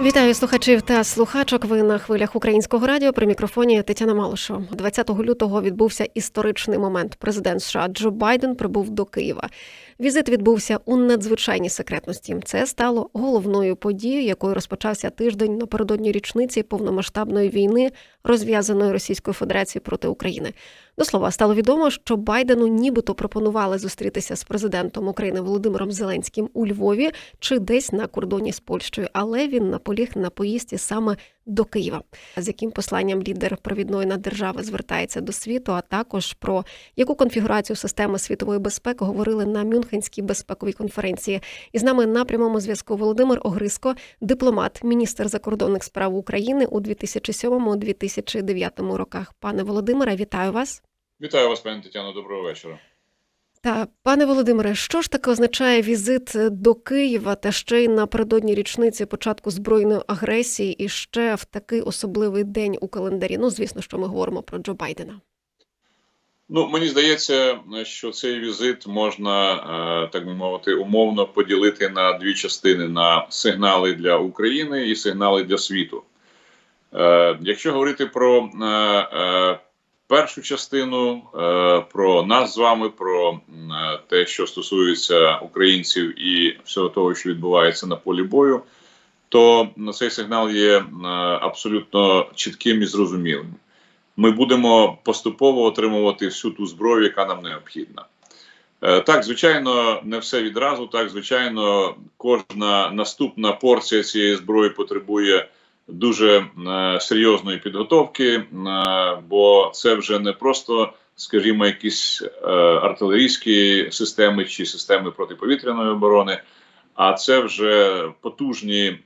Вітаю слухачів та слухачок. Ви на хвилях українського радіо. При мікрофоні Тетяна Малышева. 20 лютого відбувся історичний момент. Президент США Джо Байден прибув до Києва. Візит відбувся у надзвичайній секретності. Це стало головною подією, якою розпочався тиждень напередодні річниці повномасштабної війни, розв'язаної Російською Федерацією проти України. До слова стало відомо, що Байдену нібито пропонували зустрітися з президентом України Володимиром Зеленським у Львові чи десь на кордоні з Польщею, але він наполіг на поїзді саме до Києва. З яким посланням лідер провідної наддержави звертається до світу, а також про яку конфігурацію системи світової безпеки говорили на Мюнхенській безпековій конференції. І з нами на прямому зв'язку Володимир Огриско, дипломат, міністр закордонних справ України у 2007-2009 роках. Пане Володимире, вітаю вас. Вітаю вас, пані Тетяно. Доброго вечора. Та пане Володимире, що ж таке означає візит до Києва та ще й напередодні річниці початку збройної агресії, і ще в такий особливий день у календарі? Ну, звісно, що ми говоримо про Джо Байдена. Ну, мені здається, що цей візит можна, е, так би мовити, умовно поділити на дві частини: на сигнали для України і сигнали для світу. Е, Якщо говорити про е, е, першу частину, е, про нас з вами, про е, те, що стосується українців і всього того, що відбувається на полі бою, то цей сигнал є е, абсолютно чітким і зрозумілим. Ми будемо поступово отримувати всю ту зброю, яка нам необхідна. Так, звичайно, не все відразу. Так, звичайно, кожна наступна порція цієї зброї потребує дуже е, серйозної підготовки, е, бо це вже не просто, скажімо, якісь е, артилерійські системи чи системи протиповітряної оборони, а це вже потужні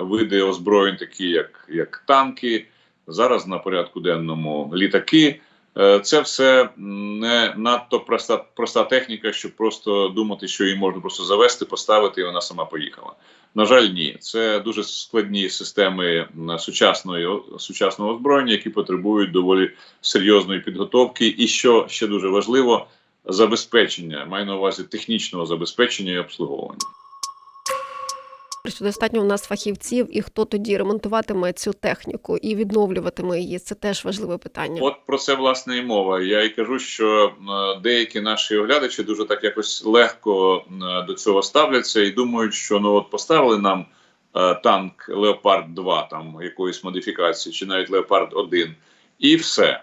види озброєнь, такі як, як танки. Зараз на порядку денному літаки. Е, Це все не надто проста, проста техніка, щоб просто думати, що її можна просто завести, поставити, і вона сама поїхала. На жаль, ні. Це дуже складні системи сучасної сучасного озброєння, які потребують доволі серйозної підготовки. І що ще дуже важливо, забезпечення маю на увазі технічного забезпечення і обслуговування. Чи достатньо у нас фахівців, і хто тоді ремонтуватиме цю техніку і відновлюватиме її? Це теж важливе питання. От про це власне і мова. Я і кажу, що е, деякі наші оглядачі дуже так якось легко е, до цього ставляться і думають, що ну от поставили нам е, танк Леопард 2 там якоїсь модифікації, чи навіть Леопард 1 і все.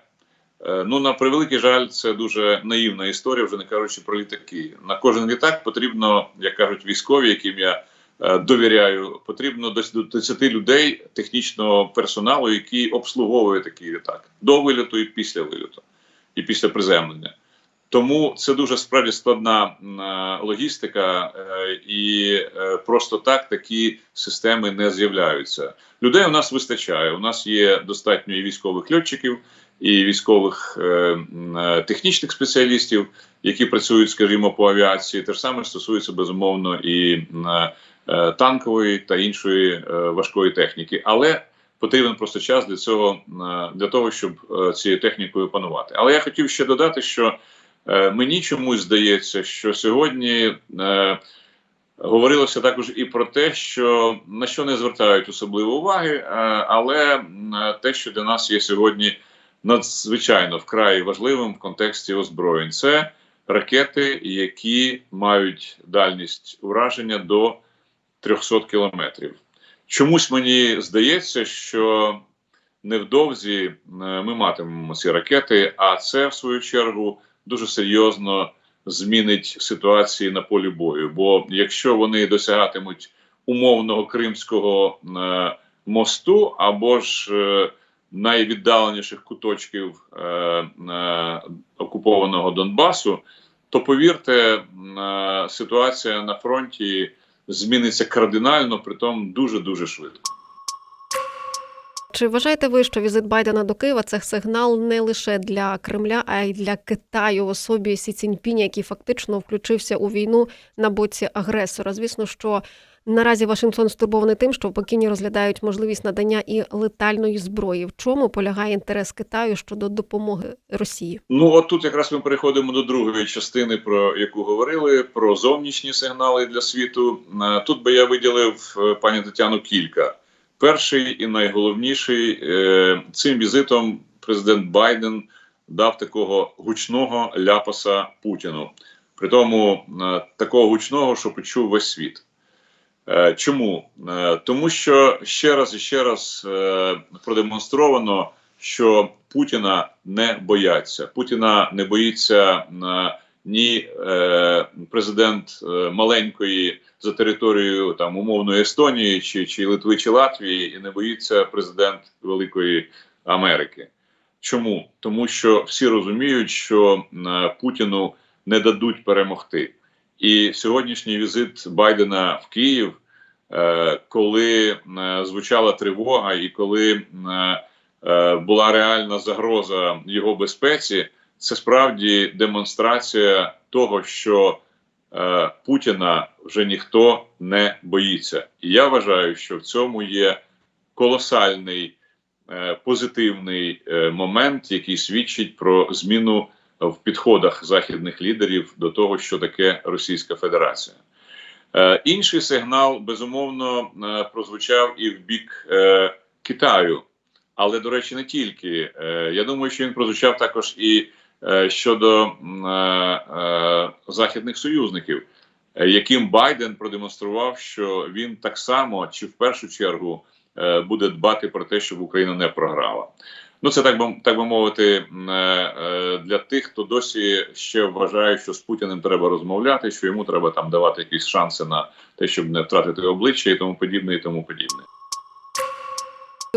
Ну, на превеликий жаль, це дуже наївна історія, вже не кажучи про літаки. На кожен літак потрібно, як кажуть військові, яким я довіряю, потрібно до 30 людей технічного персоналу, який обслуговує такий літак до вильоту і після вильоту, і після приземлення. Тому це дуже справді складна е, логістика, е, і е, просто так такі системи не з'являються. Людей у нас вистачає. У нас є достатньо і військових льотчиків, і військових е, е, технічних спеціалістів, які працюють, скажімо, по авіації. Те ж саме стосується безумовно і е, е, танкової та іншої е, важкої техніки. Але потрібен просто час для цього е, для того, щоб е, цією технікою панувати. Але я хотів ще додати, що е, мені чомусь здається, що сьогодні. Е, Говорилося також і про те, що на що не звертають особливо уваги, е, але е, те, що для нас є сьогодні надзвичайно вкрай важливим в контексті озброєнь, це ракети, які мають дальність ураження до 300 кілометрів. Чомусь мені здається, що невдовзі е, ми матимемо ці ракети, а це в свою чергу дуже серйозно змінить ситуації на полі бою. Бо якщо вони досягатимуть умовного кримського е, мосту або ж е, найвіддаленіших куточків окупованого Донбасу, то повірте, ситуація на фронті зміниться кардинально, притом дуже дуже швидко. Чи вважаєте ви, що візит Байдена до Києва це сигнал не лише для Кремля, а й для Китаю в особі Сі Ціньпіня, який фактично включився у війну на боці агресора? Звісно, що наразі Вашингтон стурбований тим, що в Пекіні розглядають можливість надання і летальної зброї. В чому полягає інтерес Китаю щодо допомоги Росії? Ну от тут якраз ми переходимо до другої частини, про яку говорили, про зовнішні сигнали для світу. Е, Тут би я виділив е, пані Тетяну кілька. перший і найголовніший е, цим візитом президент Байден дав такого гучного ляпаса Путіну. При тому такого гучного, що почув весь світ. Е, Чому? Е, Тому що ще раз і ще раз е, продемонстровано, що Путіна не бояться. Путіна не боїться ні президент маленької за територією там умовної Естонії, чи, чи Литви, чи Латвії, і не боїться президент Великої Америки. Чому? Тому що всі розуміють, що Путіну не дадуть перемогти. І сьогоднішній візит Байдена в Київ, е, коли е, звучала тривога, і коли е, була реальна загроза його безпеці, це справді демонстрація того, що Путіна вже ніхто не боїться. І я вважаю, що в цьому є колосальний позитивний момент, який свідчить про зміну в підходах західних лідерів до того, що таке Російська Федерація. Е, інший сигнал безумовно е, прозвучав і в бік е, Китаю, але до речі, не тільки. Я думаю, що він прозвучав також і щодо західних союзників, яким Байден продемонстрував, що він так само чи в першу чергу буде дбати про те, щоб Україна не програла. Ну, це так би так би мовити, е, е, для тих, хто досі ще вважає, що з Путіним треба розмовляти, що йому треба там давати якісь шанси на те, щоб не втратити обличчя і тому подібне, і тому подібне.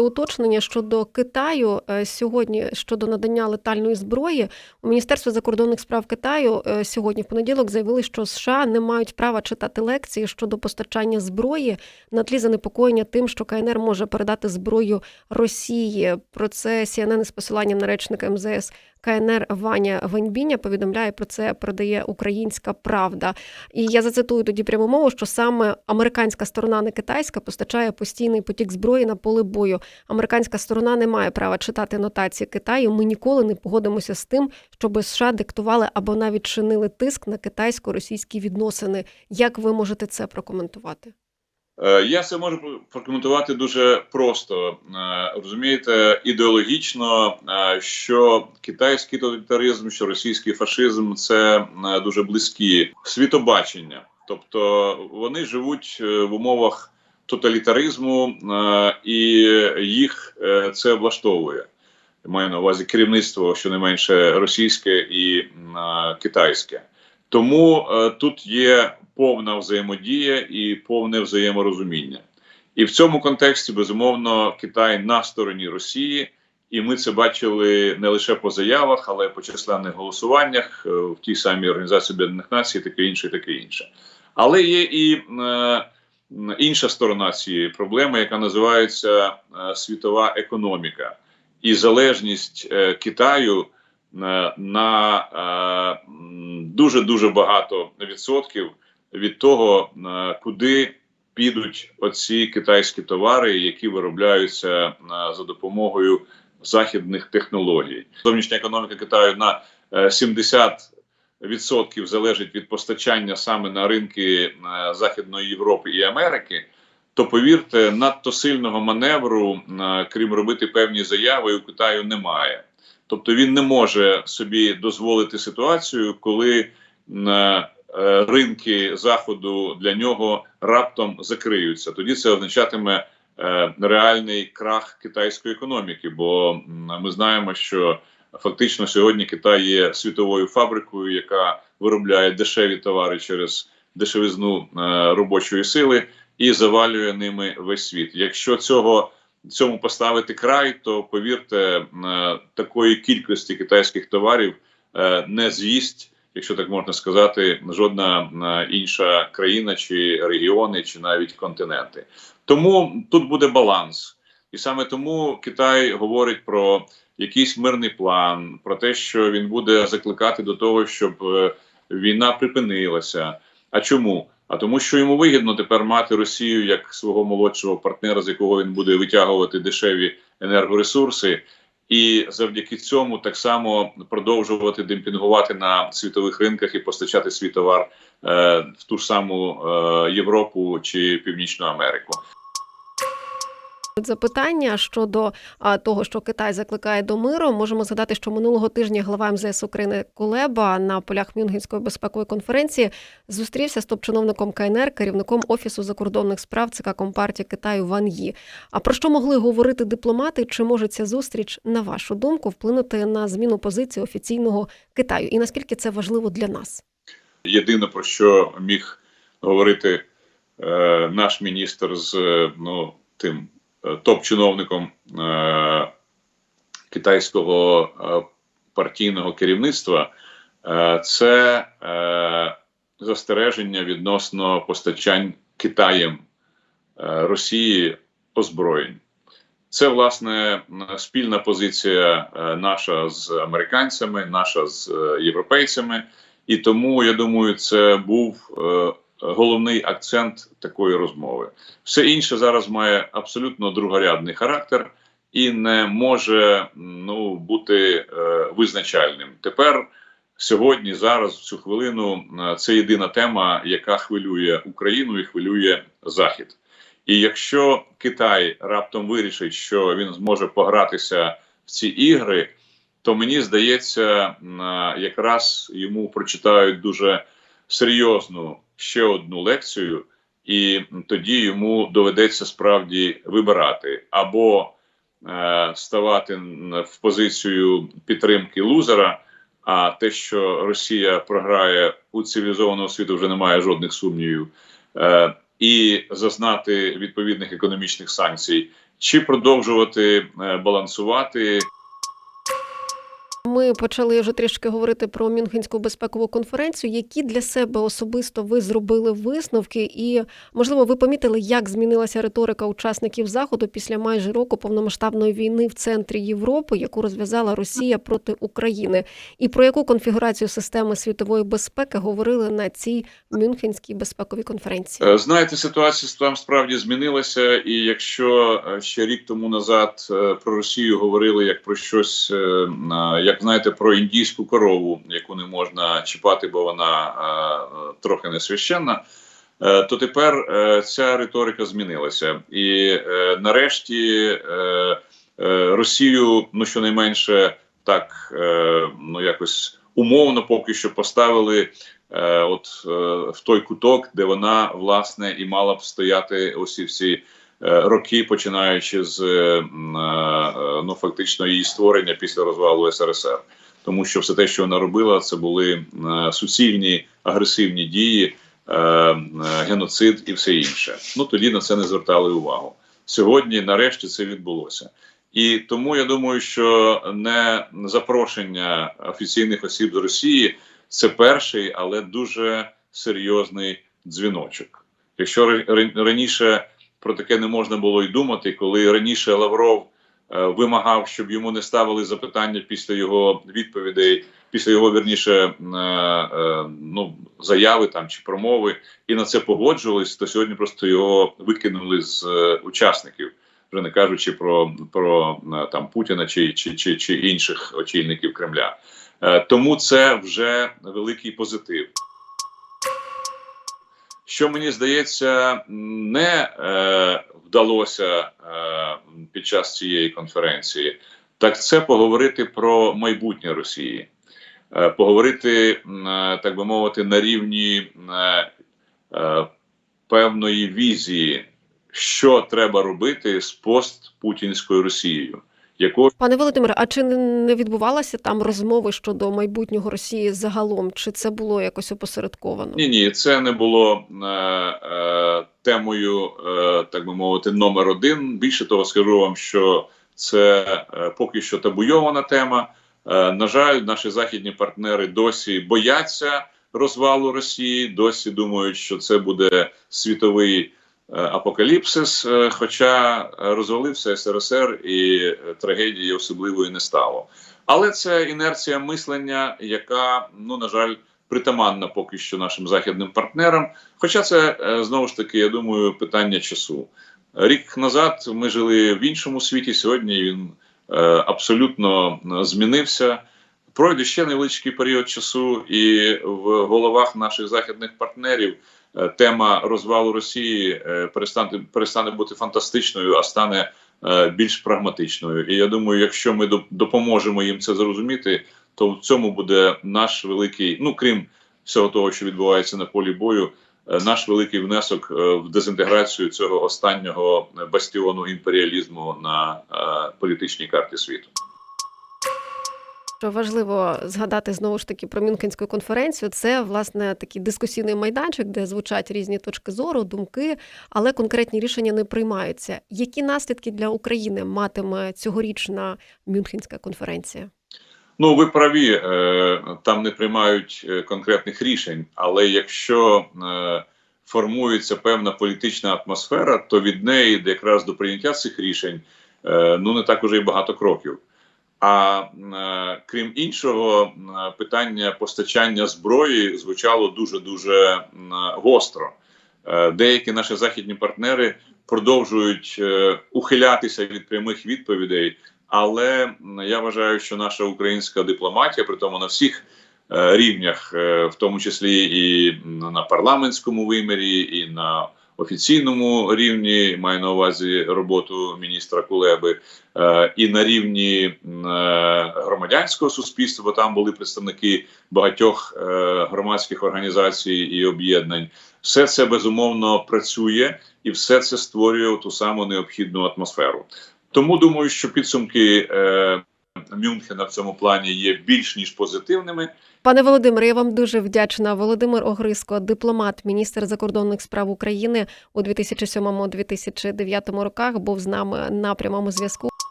Уточнення щодо Китаю е, сьогодні щодо надання летальної зброї у Міністерстві закордонних справ Китаю е, сьогодні в понеділок заявили, що США не мають права читати лекції щодо постачання зброї на тлі занепокоєння тим, що КНР може передати зброю Росії. Про це CNN із посиланням на речника МЗС КНР Ваня Веньбіня повідомляє про це. Передає Українська Правда. І я зацитую тоді пряму мову, що саме американська сторона, не китайська, постачає постійний потік зброї на поле бою. Американська сторона не має права читати нотації Китаю. Ми ніколи не погодимося з тим, щоб США диктували або навіть чинили тиск на китайсько-російські відносини. Як ви можете це прокоментувати? Е, Я це можу прокоментувати дуже просто. Е, Розумієте, ідеологічно, е, що китайський тоталітаризм, що російський фашизм це дуже близькі світобачення. Тобто вони живуть в умовах тоталітаризму, і їх це влаштовує. Маю на увазі керівництво, щонайменше російське і китайське. Тому тут є повна взаємодія і повне взаєморозуміння. І в цьому контексті, безумовно, Китай на стороні Росії, і ми це бачили не лише по заявах, але й по численних голосуваннях е, в тій самій Організації Об'єднаних Націй, таке інше, таке інше. Але є і е, інша сторона цієї проблеми, яка називається е, світова економіка і залежність е, Китаю на, на дуже дуже багато відсотків від того, е, куди підуть оці китайські товари, які виробляються е, за допомогою західних технологій. Зовнішня економіка Китаю на е, 70% залежить від постачання саме на ринки е, Західної Європи і Америки. То повірте, надто сильного маневру, е, крім робити певні заяви, у Китаю немає. Тобто він не може собі дозволити ситуацію, коли е, е, ринки заходу для нього раптом закриються. Тоді це означатиме е, реальний крах китайської економіки. Бо ми знаємо, що фактично сьогодні Китай є світовою фабрикою, яка виробляє дешеві товари через дешевизну е, робочої сили і завалює ними весь світ. Якщо цього цьому поставити край, то повірте, е, такої кількості китайських товарів е, не з'їсть, якщо так можна сказати, жодна е, інша країна, чи регіони, чи навіть континенти. Тому тут буде баланс, і саме тому Китай говорить про якийсь мирний план, про те, що він буде закликати до того, щоб е, війна припинилася. А чому? А тому, що йому вигідно тепер мати Росію як свого молодшого партнера, з якого він буде витягувати дешеві енергоресурси, і завдяки цьому так само продовжувати демпінгувати на світових ринках і постачати свій товар е, в ту ж саму е, Європу чи Північну Америку. Запитання щодо того, що Китай закликає до миру, можемо згадати, що минулого тижня глава МЗС України Кулеба на полях Мюнхенської безпекової конференції зустрівся з топ-чиновником КНР, керівником офісу закордонних справ ЦК Компартії Китаю Ван Ї. А про що могли говорити дипломати? Чи може ця зустріч, на вашу думку, вплинути на зміну позиції офіційного Китаю? І наскільки це важливо для нас? Єдине про що міг говорити е, наш міністр з ну, тим топ-чиновником е, китайського е, партійного керівництва, е, це е, застереження відносно постачань Китаєм е, Росії озброєнь. Це власне спільна позиція е, наша з американцями, наша з е, європейцями. І тому я думаю, це був е, головний акцент такої розмови. Все інше зараз має абсолютно другорядний характер і не може ну, бути е, визначальним. Тепер, сьогодні, зараз, в цю хвилину, е, це єдина тема, яка хвилює Україну і хвилює Захід. І якщо Китай раптом вирішить, що він зможе погратися в ці ігри то мені здається, якраз йому прочитають дуже серйозну ще одну лекцію, і тоді йому доведеться справді вибирати або е, ставати в позицію підтримки лузера. А те, що Росія програє у цивілізованого світу, вже немає жодних сумнівів, е, і зазнати відповідних економічних санкцій, чи продовжувати е, балансувати. Ми почали вже трішки говорити про Мюнхенську безпекову конференцію. Які для себе особисто ви зробили висновки, і можливо, ви помітили, як змінилася риторика учасників заходу після майже року повномасштабної війни в центрі Європи, яку розв'язала Росія проти України, і про яку конфігурацію системи світової безпеки говорили на цій Мюнхенській безпековій конференції? Е, Знаєте, ситуація там справді змінилася, і якщо е, ще рік тому назад е, про Росію говорили як про щось як як знаєте, про індійську корову, яку не можна чіпати, бо вона е, трохи не священна, е, то тепер е, ця риторика змінилася. І нарешті Росію, ну щонайменше так, ну якось умовно поки що поставили. От в той куток, де вона власне і мала б стояти усі всі роки, починаючи з е, е, ну фактично її створення після розвалу СРСР, тому що все те, що вона робила, це були суцільні агресивні дії, геноцид і все інше. Ну тоді на це не звертали увагу. Сьогодні, нарешті, це відбулося. І тому я думаю, що не запрошення офіційних осіб з Росії це перший, але дуже серйозний дзвіночок. Якщо раніше про таке не можна було й думати, коли раніше Лавров е, вимагав, щоб йому не ставили запитання після його відповідей, після його вірніше е, е, ну заяви там чи промови, і на це погоджувались, то сьогодні просто його викинули з учасників. Вже не кажучи про про там Путіна чи чи, чи, чи інших очільників Кремля, тому це вже великий позитив що мені здається, не е, вдалося е, під час цієї конференції, так це поговорити про майбутнє Росії, е, поговорити, е, так би мовити, на рівні е, е, певної візії, що треба робити з постпутінською Росією якою Пане Володимире, а чи не відбувалася там розмови щодо майбутнього Росії загалом? Чи це було якось опосередковано? Ні, ні, це не було е, е, темою, е, так би мовити, номер один. Більше того, скажу вам, що це е, поки що табуйована тема. Е, на жаль, наші західні партнери досі бояться розвалу Росії, досі думають, що це буде світовий. Е, апокаліпсис, е, хоча розвалився СРСР і трагедії особливої не стало. Але це інерція мислення, яка ну на жаль притаманна поки що нашим західним партнерам. Хоча це е, знову ж таки, я думаю, питання часу. Рік назад ми жили в іншому світі. Сьогодні він абсолютно змінився. Пройде ще невеличкий період часу, і в головах наших західних партнерів е, тема розвалу Росії е, перестане перестане бути фантастичною, а стане е, більш прагматичною. І я думаю, якщо ми доп- допоможемо їм це зрозуміти, то в цьому буде наш великий, ну крім всього того, що відбувається на полі бою, е, наш великий внесок е, в дезінтеграцію цього останнього бастіону імперіалізму на е, політичній карті світу. Що важливо згадати знову ж таки про Мюнхенську конференцію. Це власне такий дискусійний майданчик, де звучать різні точки зору, думки, але конкретні рішення не приймаються. Які наслідки для України матиме цьогорічна Мюнхенська конференція? Ну, ви праві, е, там не приймають е, конкретних рішень, але якщо е, формується певна політична атмосфера, то від неї якраз до прийняття цих рішень ну не так уже і багато кроків. А е, крім іншого, питання постачання зброї звучало дуже дуже гостро. Е, деякі наші західні партнери продовжують е, ухилятися від прямих відповідей. Але я вважаю, що наша українська дипломатія, при тому на всіх рівнях, в тому числі і на парламентському вимірі, і на офіційному рівні, маю на увазі роботу міністра Кулеби, е, і на рівні е, громадянського суспільства, бо там були представники багатьох е, громадських організацій і об'єднань. Все це безумовно працює, і все це створює ту саму необхідну атмосферу. Тому думаю, що підсумки Мюнхена в цьому плані є більш ніж позитивними. Пане Володимире, я вам дуже вдячна. Володимир Огриско, дипломат, міністр закордонних справ України у 2007-2009 роках, був з нами на прямому зв'язку.